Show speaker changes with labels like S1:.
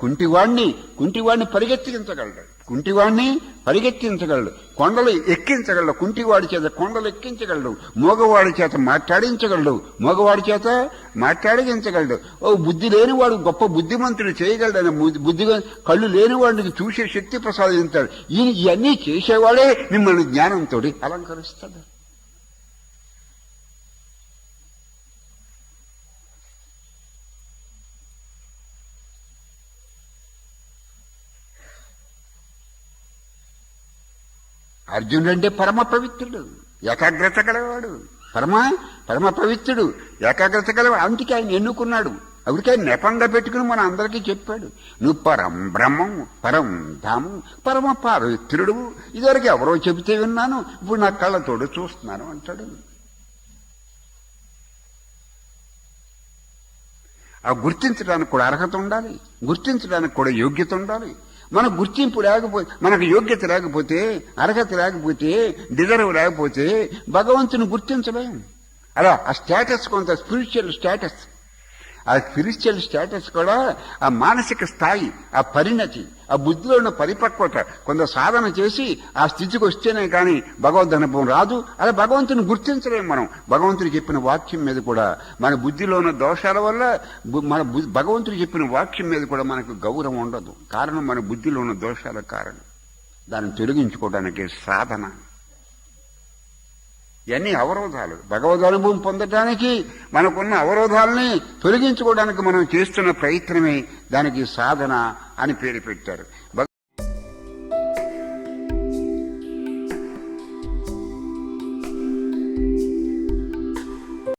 S1: కుంటివాణ్ణి కుంటివాణ్ణి పరిగెత్తించగలడు. కుంటివాణ్ణి పరిగెత్తించగలడు. కొండలు ఎక్కించగలడు. కుంటివాడి చేత కొండలు ఎక్కించగలడు. మోగవాడి చేత మాట్లాడించగలడు. మోగవాడి చేత మాట్లాడించగలడు. ఓ బుద్ధి లేనివాడు గొప్ప బుద్ధిమంతుడు చేయగలడని బుద్ధి బుద్ధిగా కళ్ళు లేనివాడికి చూసే శక్తి ప్రసాదించాడు ఈయన ఇవన్నీ చేసేవాడే మిమ్మల్ని జ్ఞానంతో అలంకరిస్తాడు. అర్జునుడు అంటే పరమ పవిత్రుడు ఏకాగ్రత గలవాడు. పరమ పరమ పవిత్రుడు ఏకాగ్రత గలవాడు. అందుకే ఆయన ఎన్నుకున్నాడు. అందుకే ఆయన నెపంగా పెట్టుకుని మన అందరికీ చెప్పాడు. నువ్వు పరం బ్రహ్మం పరం ధామం పరమ పవిత్రుడు. ఇదివరకు ఎవరో చెబితే విన్నాను. ఇప్పుడు నా కళ్ళతోడు చూస్తున్నాను అంటాడు. ఆ గుర్తించడానికి కూడా అర్హత ఉండాలి. గుర్తించడానికి కూడా యోగ్యత ఉండాలి. మనకు గుర్తింపు లేకపోతే మనకు యోగ్యత లేకపోతే అర్హత లేకపోతే డిజర్వ్ లేకపోతే భగవంతుని గుర్తించలేం. అలా ఆ స్టేటస్ కొంత స్పిరిచువల్ స్టేటస్ ఆ స్పిరిచువల్ స్టేటస్ కూడా ఆ మానసిక స్థాయి ఆ పరిణతి ఆ బుద్ధిలో ఉన్న పరిపక్వత కొంత సాధన చేసి ఆ స్థితికి వస్తేనే కానీ భగవద్ అనుభవం రాదు. అలా భగవంతుని గుర్తించలేము మనం. భగవంతుడు చెప్పిన వాక్యం మీద కూడా మన బుద్ధిలో ఉన్న దోషాల వల్ల మన భగవంతుడు చెప్పిన వాక్యం మీద కూడా మనకు గౌరవం ఉండదు. కారణం మన బుద్ధిలో ఉన్న దోషాల కారణం. దాన్ని తొలగించుకోవడానికి సాధన. ఇవన్నీ అవరోధాలు. భగవద్ అనుభవం పొందటానికి మనకున్న అవరోధాలని తొలగించుకోవడానికి మనం చేస్తున్న ప్రయత్నమే దానికి సాధన అని పేరు పెట్టారు.